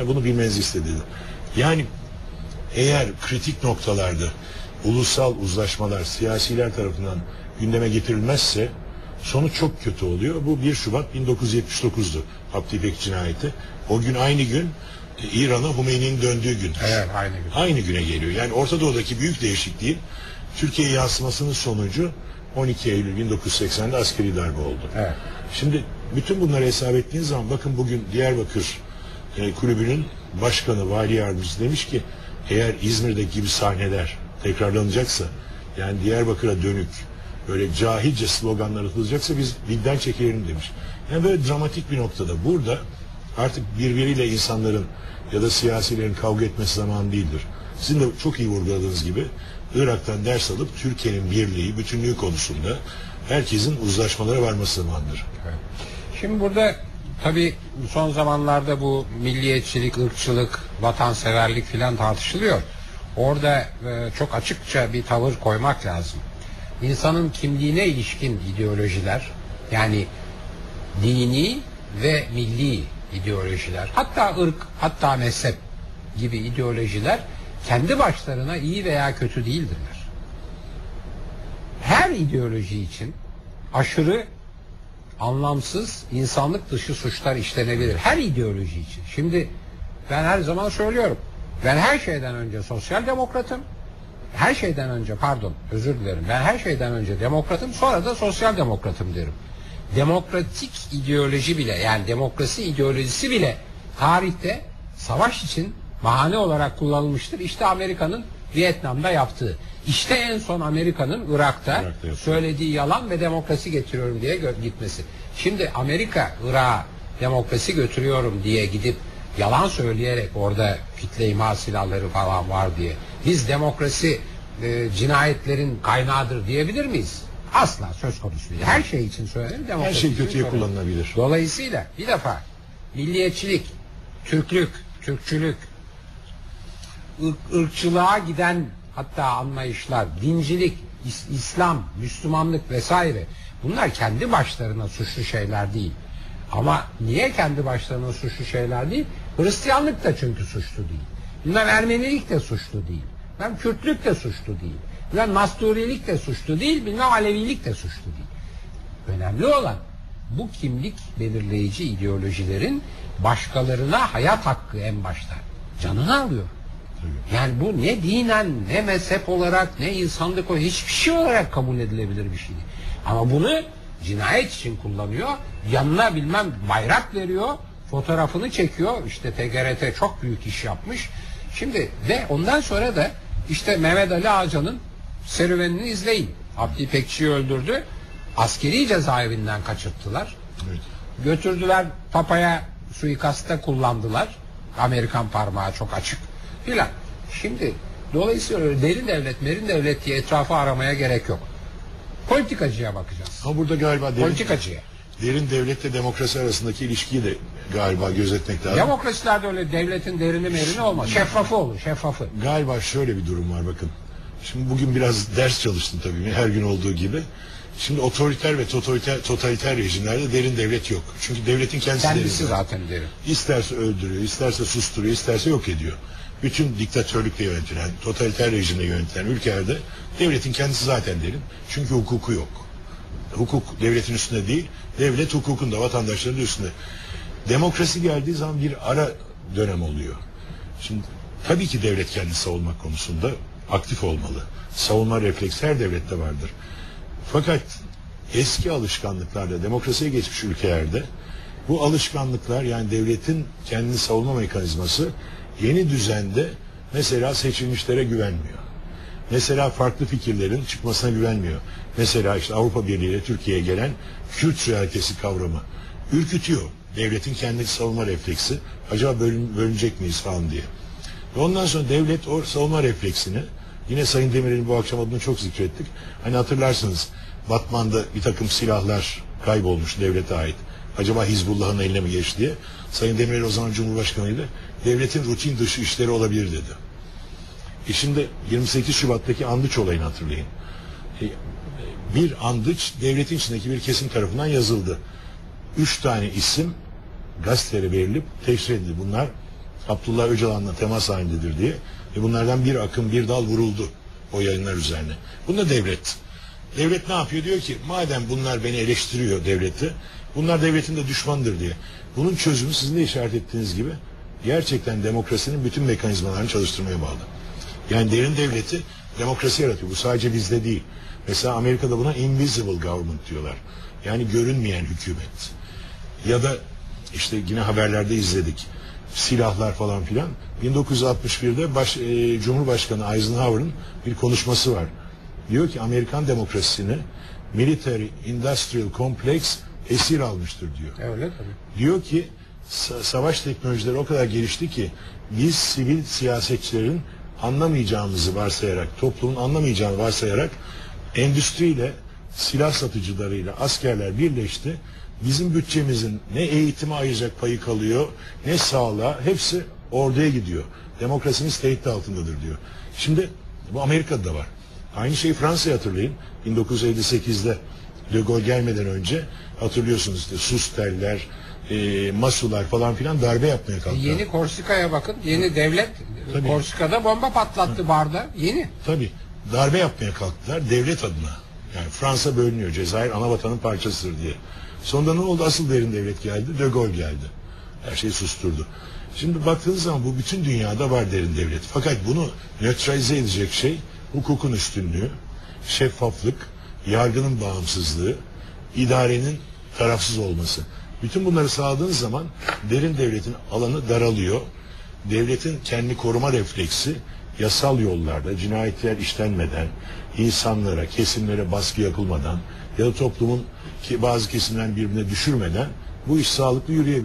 Ya bunu bilmenizi istedi. Yani eğer kritik noktalarda ulusal uzlaşmalar siyasiler tarafından gündeme getirilmezse sonuç çok kötü oluyor. Bu 1 Şubat 1979'du Abdi İpek cinayeti. O gün aynı gün e, İran'a Hümeyni'nin döndüğü gün. Evet aynı gün. Aynı güne geliyor. Yani Orta Doğu'daki büyük değişikliğin Türkiye'ye yansımasının sonucu 12 Eylül 1980'de askeri darbe oldu. Evet. Şimdi bütün bunları hesap ettiğiniz zaman bakın bugün Diyarbakır e, kulübünün başkanı, vali yardımcısı demiş ki eğer İzmir'deki gibi sahneler tekrarlanacaksa yani Diyarbakır'a dönük böyle cahilce sloganlar atılacaksa biz dilden çekelim demiş. Yani böyle dramatik bir noktada burada artık birbiriyle insanların ya da siyasilerin kavga etmesi zamanı değildir. Sizin de çok iyi vurguladığınız gibi Irak'tan ders alıp Türkiye'nin birliği, bütünlüğü konusunda herkesin uzlaşmalara varması zamanıdır. Şimdi burada tabii son zamanlarda bu milliyetçilik, ırkçılık, vatanseverlik filan tartışılıyor. Orada e, çok açıkça bir tavır koymak lazım. İnsanın kimliğine ilişkin ideolojiler yani dini ve milli ideolojiler hatta ırk hatta mezhep gibi ideolojiler kendi başlarına iyi veya kötü değildirler. Her ideoloji için aşırı anlamsız, insanlık dışı suçlar işlenebilir. Her ideoloji için. Şimdi ben her zaman söylüyorum. Ben her şeyden önce sosyal demokratım. Her şeyden önce pardon özür dilerim. Ben her şeyden önce demokratım sonra da sosyal demokratım derim. Demokratik ideoloji bile yani demokrasi ideolojisi bile tarihte savaş için bahane olarak kullanılmıştır. İşte Amerika'nın Vietnam'da yaptığı. İşte en son Amerika'nın Irak'ta, Irak'ta söylediği yalan ve demokrasi getiriyorum diye gitmesi. Şimdi Amerika Irak'a demokrasi götürüyorum diye gidip yalan söyleyerek orada kitle imha silahları falan var diye biz demokrasi e, cinayetlerin kaynağıdır diyebilir miyiz? Asla söz konusu değil. Her şey için söylerim. Her şey kötüye kullanılabilir. Dolayısıyla bir defa milliyetçilik, Türklük, Türkçülük, ırk- ırkçılığa giden hatta anlayışlar, dincilik, İs- İslam, Müslümanlık vesaire bunlar kendi başlarına suçlu şeyler değil. Ama niye kendi başlarına suçlu şeyler değil? Hristiyanlık da çünkü suçlu değil. Bilmem Ermenilik de suçlu değil. Bilmem Kürtlük de suçlu değil. Bilmem Nasturilik de suçlu değil. Bilmem Alevilik de suçlu değil. Önemli olan bu kimlik belirleyici ideolojilerin başkalarına hayat hakkı en başta canını alıyor. Yani bu ne dinen ne mezhep olarak ne insanlık o hiçbir şey olarak kabul edilebilir bir şey değil. Ama bunu cinayet için kullanıyor. Yanına bilmem bayrak veriyor. Fotoğrafını çekiyor. İşte TGRT çok büyük iş yapmış. Şimdi ve ondan sonra da işte Mehmet Ali Ağcan'ın serüvenini izleyin. Abdi İpekçi'yi öldürdü. Askeri cezaevinden kaçırttılar. Evet. Götürdüler Papa'ya suikastta kullandılar. Amerikan parmağı çok açık filan. Şimdi dolayısıyla öyle derin devlet, merin devlet diye etrafı aramaya gerek yok. Politikacıya bakacağız. Ama burada galiba derin, Politikacıya. derin devletle demokrasi arasındaki ilişkiyi de galiba gözetmek lazım. Demokrasilerde öyle devletin derini merini olmaz. Şeffafı olur, şeffafı. Galiba şöyle bir durum var bakın. Şimdi bugün biraz ders çalıştım tabii her gün olduğu gibi. Şimdi otoriter ve totaliter, totaliter rejimlerde derin devlet yok. Çünkü devletin kendisi, Kendisi derin. zaten derin. İsterse öldürüyor, isterse susturuyor, isterse yok ediyor. Bütün diktatörlükle yönetilen, totaliter rejimle yönetilen ülkelerde devletin kendisi zaten derin. Çünkü hukuku yok. Hukuk devletin üstünde değil, devlet hukukun da vatandaşların da üstünde. Demokrasi geldiği zaman bir ara dönem oluyor. Şimdi tabii ki devlet kendini savunmak konusunda aktif olmalı. Savunma refleksi her devlette vardır. Fakat eski alışkanlıklarla demokrasiye geçmiş ülkelerde bu alışkanlıklar yani devletin kendini savunma mekanizması yeni düzende mesela seçilmişlere güvenmiyor. Mesela farklı fikirlerin çıkmasına güvenmiyor. Mesela işte Avrupa Birliği ile Türkiye'ye gelen Kürt realitesi kavramı ürkütüyor. Devletin kendi savunma refleksi. Acaba bölün, bölünecek miyiz falan diye. Ve ondan sonra devlet o savunma refleksini yine Sayın Demirel'in bu akşam adını çok zikrettik. Hani hatırlarsınız Batman'da bir takım silahlar kaybolmuş devlete ait. Acaba Hizbullah'ın eline mi geçti diye. Sayın Demirel o zaman Cumhurbaşkanıydı. Devletin rutin dışı işleri olabilir dedi. E şimdi 28 Şubat'taki Andıç olayını hatırlayın. E, bir Andıç devletin içindeki bir kesim tarafından yazıldı. Üç tane isim gazetelere verilip teşhir edildi. Bunlar Abdullah Öcalan'la temas halindedir diye. Ve bunlardan bir akım bir dal vuruldu o yayınlar üzerine. Bunda devlet. Devlet ne yapıyor? Diyor ki madem bunlar beni eleştiriyor devleti, bunlar devletin de düşmandır diye. Bunun çözümü sizin de işaret ettiğiniz gibi gerçekten demokrasinin bütün mekanizmalarını çalıştırmaya bağlı. Yani derin devleti demokrasi yaratıyor. Bu sadece bizde değil. Mesela Amerika'da buna invisible government diyorlar. Yani görünmeyen hükümet. Ya da işte yine haberlerde izledik. Silahlar falan filan. 1961'de baş, e, Cumhurbaşkanı Eisenhower'ın bir konuşması var. Diyor ki Amerikan demokrasisini military industrial complex esir almıştır diyor. Öyle tabii. Diyor ki sa- savaş teknolojileri o kadar gelişti ki biz sivil siyasetçilerin anlamayacağımızı varsayarak, toplumun anlamayacağını varsayarak endüstriyle, silah satıcılarıyla askerler birleşti. Bizim bütçemizin ne eğitime ayıracak payı kalıyor, ne sağlığa, hepsi orduya gidiyor. Demokrasimiz tehdit altındadır diyor. Şimdi bu Amerika'da da var. Aynı şeyi Fransa'ya hatırlayın. 1958'de De Gaulle gelmeden önce hatırlıyorsunuz işte Susterler, e, Masular falan filan darbe yapmaya kalktılar. Yeni Korsika'ya bakın. Yeni devlet Tabii. Korsika'da bomba patlattı barda. Yeni. Tabii darbe yapmaya kalktılar devlet adına. Yani Fransa bölünüyor. Cezayir ana vatanın parçasıdır diye. Sonunda ne oldu? Asıl derin devlet geldi. De Gaulle geldi. Her şeyi susturdu. Şimdi baktığınız zaman bu bütün dünyada var derin devlet. Fakat bunu nötralize edecek şey hukukun üstünlüğü, şeffaflık, yargının bağımsızlığı, idarenin tarafsız olması. Bütün bunları sağladığınız zaman derin devletin alanı daralıyor. Devletin kendi koruma refleksi yasal yollarda cinayetler işlenmeden, insanlara, kesimlere baskı yapılmadan ya da toplumun ki bazı kesimlerini birbirine düşürmeden bu iş sağlıklı yürüyebiliyor.